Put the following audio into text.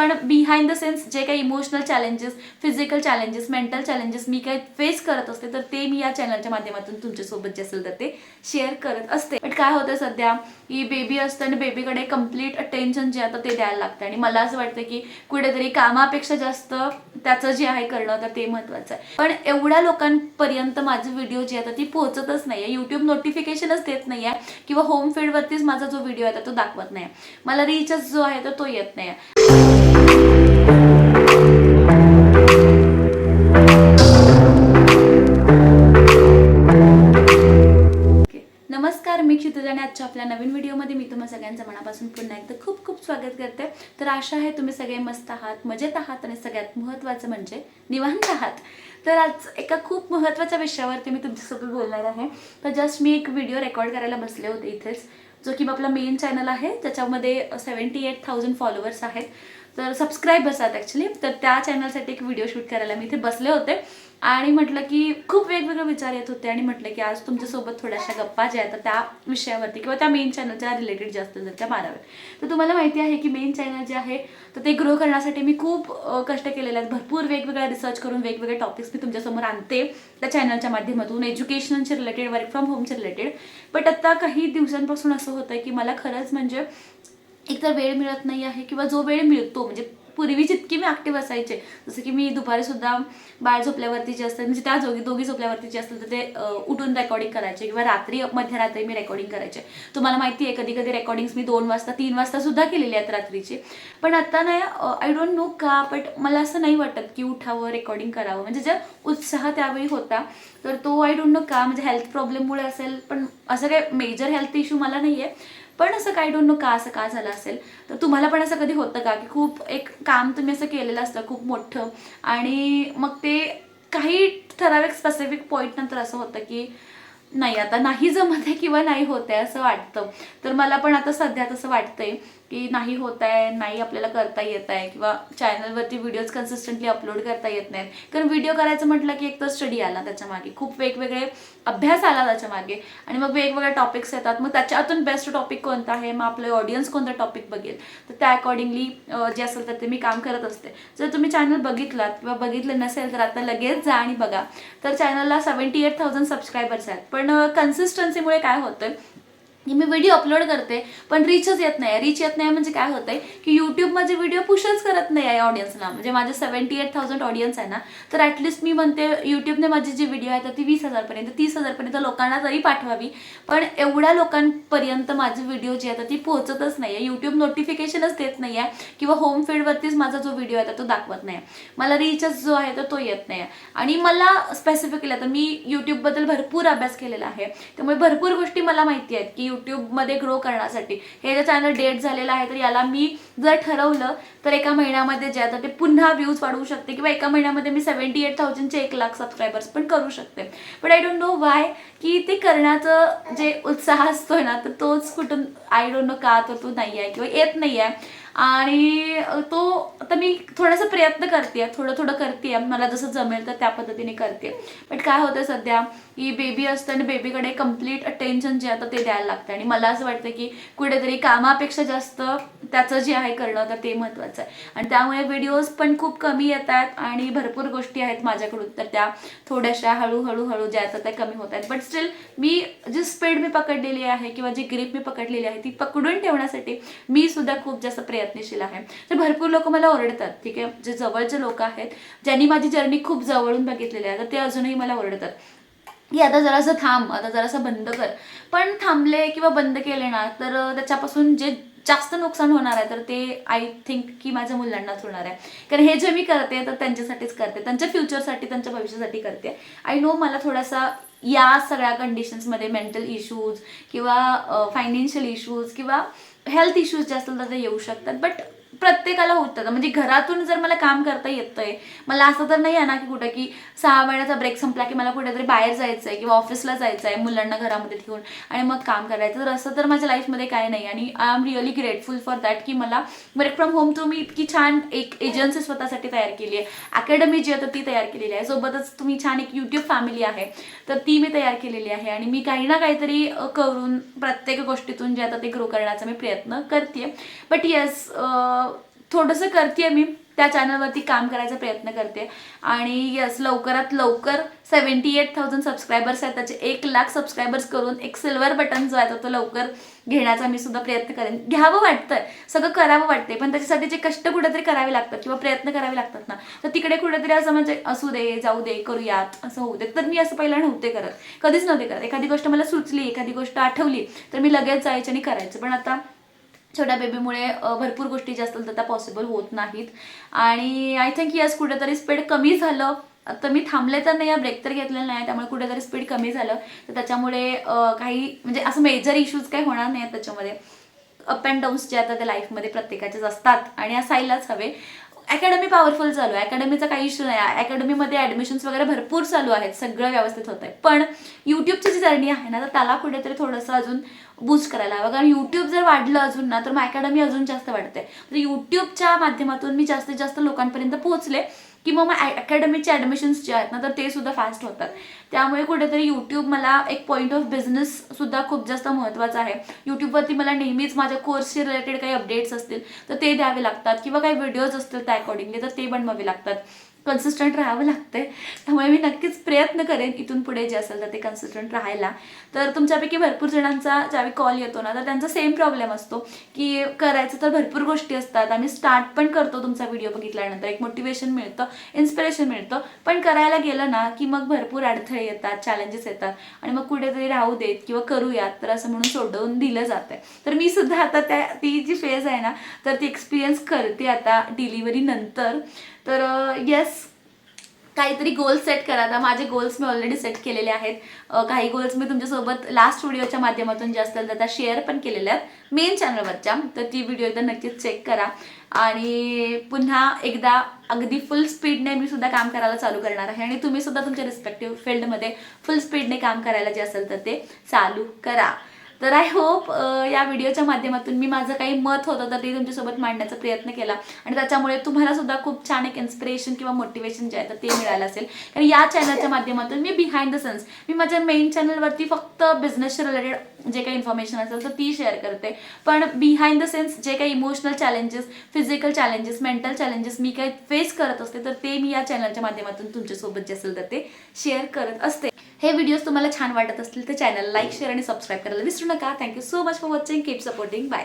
पण behind the sense जे काही emotional challenges physical challenges mental challenges मी काही फेस करत असते तर ते मी या चॅनलच्या माध्यमातून तुमच्यासोबत जे असेल तर ते शेअर करत असते. बट काय होतं सध्या की बेबी असतं आणि बेबीकडे कंप्लीट अटेन्शन जे आता ते द्यायला लागतं. आणि मला असं वाटतं की कुठेतरी कामापेक्षा जास्त त्याचं जे आहे करणं तर ते महत्वाचं आहे. पण एवढ्या लोकांपर्यंत माझे व्हिडिओ जे आहे ती पोहोचतच नाही आहे यूट्यूब नोटिफिकेशनच देत नाही आहे किंवा होम फील्डवरतीच माझा जो व्हिडिओ आहे तो दाखवत नाही मला रिचार्ज जो आहे तर तो येत नाही आजच्या आपल्या नवीन व्हिडिओमध्ये मी तुम्हा सगळ्यांचं मनापासून पुन्हा एकदा खूप खूप स्वागत करते. तर आशा आहे तुम्ही सगळे मस्त आहात मजेत आहात आणि सगळ्यात महत्त्वाचं म्हणजे निवांत आहात. तर आज एका खूप महत्त्वाच्या विषयावरती मी तुमच्यासोबत बोलणार आहे. तर जस्ट मी एक व्हिडिओ रेकॉर्ड करायला बसले होते इथेच जो की आपला मेन चॅनल आहे ज्याच्यामध्ये सेवन्टी एट थाउजंड फॉलोअर्स आहेत. तर सबस्क्राईबर्स आहेत ॲक्च्युली तर त्या चॅनलसाठी एक व्हिडिओ शूट करायला मी इथे बसले होते. आणि म्हटलं की खूप वेगवेगळे विचार येत होते. आणि म्हटलं की आज तुमच्यासोबत थोड्याशा गप्पा ज्या आहेत तर त्या विषयावरती किंवा त्या मेन चॅनलच्या रिलेटेड जास्त जर त्या माराव्यात. तर तुम्हाला माहिती आहे की मेन चॅनल जे आहे तर ते ग्रो करण्यासाठी मी खूप कष्ट केलेले आहेत. भरपूर वेगवेगळ्या रिसर्च करून वेगवेगळे टॉपिक्स मी तुमच्यासमोर आणते त्या चॅनलच्या माध्यमातून. एज्युकेशनचे रिलेटेड वर्क फ्रॉम होमचे रिलेटेड बट आता काही दिवसांपासून असं होतं की मला खरंच म्हणजे एकतर वेळ मिळत नाही आहे किंवा जो वेळ मिळतो म्हणजे पूर्वी जितकी मी ऍक्टिव्ह असायचे जसं की मी दुपारी सुद्धा बाळ झोपल्यावरती जे असतात म्हणजे त्या दोघी दोघी झोपल्यावरती जे असतात तर ते उठून रेकॉर्डिंग करायचे किंवा रात्री मध्यरात्री मी रेकॉर्डिंग करायचे. तुम्हाला माहिती आहे कधी कधी रेकॉर्डिंग्स मी दोन वाजता तीन वाजता सुद्धा केलेली आहेत रात्रीची. पण आता नाही आय डोंट नो का बट मला असं नाही वाटत की उठावं रेकॉर्डिंग करावं. म्हणजे जे उत्साह त्यावेळी होता तर तो आय डोंट नो का म्हणजे हेल्थ प्रॉब्लेममुळे असेल पण असं काय मेजर हेल्थ इश्यू मला नाही आहे पण असं काय डोंट नो का असं का झालं असेल. तर तुम्हाला पण असं कधी होतं का की खूप एक काम तुम्ही असं केलेलं असतं खूप मोठं आणि मग ते काही ठराविक स्पेसिफिक पॉईंट नंतर असं होतं की नाही आता नाही जमत आहे किंवा नाही होत आहे असं वाटतं. तर मला पण आता सध्या तसं वाटतंय की नाही होत आहे नाही आपल्याला करता येत आहे किंवा चॅनलवरती व्हिडिओज कन्सिस्टंटली अपलोड करता येत नाहीत. कारण व्हिडिओ करायचं म्हटलं की एक तर स्टडी आला त्याच्यामागे खूप वेगवेगळे अभ्यास आला त्याच्यामागे आणि मग वेगवेगळे टॉपिक्स येतात. मग त्याच्यातून बेस्ट टॉपिक कोणता आहे? मग आपलं ऑडियन्स कोणता टॉपिक बघेल? तर त्या अकॉर्डिंगली जे असेल तर ते मी काम करत असते. जर तुम्ही चॅनल बघितलात किंवा बघितलं नसेल तर आता लगेच जा आणि बघा. तर चॅनलला सेवन्टी एट थाउजंड सबस्क्रायबर्स आहेत. पण पण कन्सिस्टन्सीमुळे काय होतं की मी व्हिडिओ अपलोड करते पण रीचच येत नाही. रीच येत नाही म्हणजे काय होतंय की यूट्यूब माझे व्हिडिओ पुशच करत नाही आहे ऑडियन्सला म्हणजे माझे सेवन्टी एट थाउजंड ऑडियन्स आहे ना तर ॲटलिस्ट मी म्हणते यूट्यूबने माझी जी व्हिडिओ आहे तर ती वीस हजारपर्यंत तीस हजारपर्यंत लोकांना जरी पाठवावी पण एवढ्या लोकांपर्यंत माझी व्हिडिओ जी आहे तर ती पोहोचतच नाही आहे यूट्यूब नोटिफिकेशनच देत नाही आहे किंवा होम फील्डवरतीच माझा जो व्हिडिओ आहे तर तो दाखवत नाही मला रीचच जो आहे तर तो येत नाही आहे आणि मला स्पेसिफिकली आता मी यूट्यूबबद्दल भरपूर अभ्यास केलेला आहे. त्यामुळे भरपूर गोष्टी मला माहिती आहेत की यूट्यूबमध्ये ग्रो करण्यासाठी. हे जे चॅनल डेट झालेलं आहे तर याला मी जर ठरवलं तर एका महिन्यामध्ये जे आता ते पुन्हा व्ह्यूज वाढवू शकते. किंवा एका महिन्यामध्ये मी सेवन्टी एट थाउजंडचे एक लाख सबस्क्रायबर्स पण करू शकते. But I don't know why की ते करण्याचं जे उत्साह असतोय ना तर तोच कुठून आय डोंट नो का तर तो नाही आहे किंवा येत नाही आहे आणि तो आता मी थोडासा प्रयत्न करते थोडं थोडं करते मला जसं जमेल तर त्या पद्धतीने करते बट काय होतं सध्या की बेबी असतं आणि बेबीकडे कंप्लीट अटेन्शन जे आता ते द्यायला लागतं आणि मला असं वाटतं की कुठेतरी कामापेक्षा जास्त त्याचं जे आहे करणं तर ते महत्त्वाचं आहे. आणि त्यामुळे व्हिडिओज पण खूप कमी येत आहेत आणि भरपूर गोष्टी आहेत माझ्याकडून. तर त्या थोड्याशा हळूहळू हळू ज्या आहेत त्या कमी होत आहेत. बट स्टील मी जी स्पीड मी पकडलेली आहे किंवा जी ग्रीप मी पकडलेली आहे ती पकडून ठेवण्यासाठी मी सुद्धा खूप जास्त प्रयत्नशील आहे. तर भरपूर लोक मला ओरडतात ठीक आहे? जे जवळचे लोक आहेत ज्यांनी माझी जर्नी खूप जवळून बघितलेली आहे तर ते अजूनही मला ओरडतात. की आता जरासं थांब आता जरासं बंद कर. पण थांबले किंवा बंद केले ना तर त्याच्यापासून जे जास्त नुकसान होणार आहे तर ते आय थिंक की माझ्या मुलांनाच होणार आहे. कारण हे जे मी करते तर त्यांच्यासाठीच करते. त्यांच्या फ्युचरसाठी त्यांच्या भविष्यासाठी करते. आय नो मला थोडासा या सगळ्या कंडिशन्समध्ये मेंटल इश्यूज किंवा फायनान्शियल इश्यूज किंवा हेल्थ इश्यूज जे असतील तर ते येऊ शकतात. बट प्रत्येकाला होतं. म्हणजे घरातून जर मला काम करता येतंय मला असं तर नाही आहे ना की कुठं की सहा महिन्याचा ब्रेक संपला की मला कुठेतरी बाहेर जायचं आहे किंवा ऑफिसला जायचं आहे मुलांना घरामध्ये ठेवून आणि मग काम करायचं. तर असं तर माझ्या लाईफमध्ये काय नाही. आणि I am really grateful for that की मला वर्क फ्रॉम होम तुम्ही इतकी छान एक एजन्सी स्वतःसाठी तयार केली आहे. अकॅडमी जी आता ती तयार केलेली आहे. सोबतच तुम्ही छान एक यूट्यूब फॅमिली आहे तर ती मी तयार केलेली आहे. आणि मी काही ना काहीतरी करून प्रत्येक गोष्टीतून जे आता ते ग्रो करण्याचा मी प्रयत्न करते बट येस थोडंसं करते मी. त्या चॅनलवरती काम करायचा प्रयत्न करते. आणि यस लवकरात लवकर सेवन्टी एट थाउजंड सबस्क्रायबर्स आहेत. त्याचे एक लाख सबस्क्रायबर्स करून एक सिल्वर बटन जो आहे तो तो लवकर घेण्याचा मी सुद्धा प्रयत्न करेन. घ्यावं वाटतंय. सगळं करावं वाटते पण त्याच्यासाठी जे कष्ट कुठेतरी करावे लागतात किंवा प्रयत्न करावे लागतात ना तर तिकडे कुठेतरी असं म्हणजे असू दे जाऊ दे करूयात असं होऊ दे. तर मी असं पहिला नव्हते करत. कधीच नव्हते करत. एखादी गोष्ट मला सुचली एखादी गोष्ट आठवली तर मी लगेच जायचे आणि करायचं. पण आता छोट्या बेबीमुळे भरपूर गोष्टी ज्या तर त्या पॉसिबल होत नाहीत. आणि आय थिंक यस कुठेतरी स्पीड कमी झालं. तर मी थांबले तर नाही या ब्रेक तर घेतलेला नाही त्यामुळे कुठेतरी स्पीड कमी झालं. तर त्याच्यामुळे काही म्हणजे असं मेजर इश्यूज काही होणार नाही आहेत त्याच्यामध्ये. अप अँड डाऊन्स जे आता त्या लाईफमध्ये प्रत्येकाचेच असतात. आणि असायलाच हवे. अकॅडमी पॉवरफुल चालू आहे. अकॅडमीचा काही इश्यू नाही. अकॅडमीमध्ये ॲडमिशन्स वगैरे भरपूर चालू आहेत. सगळं व्यवस्थित होत आहे पण यूट्यूबची जी जर्नी आहे ना तर त्याला कुठेतरी थोडंसं अजून बूस्ट करायला हवं. कारण यूट्यूब जर वाढलं अजून ना तर मग अकॅडमी अजून जास्त वाढते तर यूट्यूबच्या माध्यमातून मी जास्तीत जास्त लोकांपर्यंत पोहोचले. की मग मग अकॅडमीचे ॲडमिशन्स जे आहेत ना तर ते सुद्धा फास्ट होतात. त्यामुळे कुठेतरी यूट्यूब मला एक पॉईंट ऑफ बिझनेस सुद्धा खूप जास्त महत्त्वाचा आहे. यूट्यूबवरती मला नेहमीच माझ्या कोर्सशी रिलेटेड काही अपडेट्स असतील तर ते द्यावे लागतात. किंवा काही व्हिडिओज असतील त्या अकॉर्डिंगली तर ते बनवावे लागतात. कन्सिस्टंट राहावं लागते त्यामुळे मी नक्कीच प्रयत्न करेन इथून पुढे जे असेल तर ते कन्सिस्टंट राहायला. तर तुमच्यापैकी भरपूर जणांचा ज्यावेळी कॉल येतो ना तर त्यांचा सेम प्रॉब्लेम असतो की करायचं तर भरपूर गोष्टी असतात. आम्ही स्टार्ट पण करतो तुमचा व्हिडिओ बघितल्यानंतर. एक मोटिवेशन मिळतं इन्स्पिरेशन मिळतं. पण करायला गेलं ना की मग भरपूर अडथळे येतात चॅलेंजेस येतात. आणि मग कुठेतरी राहू देत किंवा करूयात तर असं म्हणून सोडवून दिलं जातं तर मी सुद्धा आता त्या ती जी फेज आहे ना तर ती एक्सपिरियन्स करते आता डिलिव्हरी नंतर. तर येस काहीतरी गोल्स सेट करा आता माझे गोल्स मी ऑलरेडी सेट केलेले आहेत. काही गोल्स मी तुमच्यासोबत लास्ट व्हिडिओच्या माध्यमातून जे असतील तर त्या शेअर पण केलेल्या आहेत. मेन चॅनलवरच्या तर ती व्हिडिओ एकदा नक्कीच चेक करा. आणि पुन्हा एकदा अगदी फुल स्पीडने मी सुद्धा काम करायला चालू करणार आहे. आणि तुम्ही सुद्धा तुमच्या रिस्पेक्टिव्ह फील्डमध्ये फुल स्पीडने काम करायला जे असेल तर ते चालू करा. तर आय होप या व्हिडिओच्या माध्यमातून मी माझं काही मत होतं तर ते तुमच्यासोबत मांडण्याचा प्रयत्न केला. आणि त्याच्यामुळे तुम्हाला सुद्धा खूप छान एक इन्स्पिरेशन किंवा मोटिवेशन जे आहे तर ते मिळालं असेल. कारण या चॅनलच्या माध्यमातून मी बिहाइंड द सन्स मी माझ्या मेन चॅनलवरती फक्त बिझनेसशी रिलेटेड जे काही इन्फॉर्मेशन असेल तर ती शेअर करते. पण बिहाइंड द सेन्स जे काही emotional challenges physical challenges mental challenges मी काही फेस करत असते तर ते मी या चॅनलच्या माध्यमातून तुमच्यासोबत जे असेल तर ते शेअर करत असते. हे व्हिडिओज तुम्हाला छान वाटत असतील तर चॅनल लाईक शेअर आणि सबस्क्राईब करायला विसरू नका. Thank you so much for watching keep supporting bye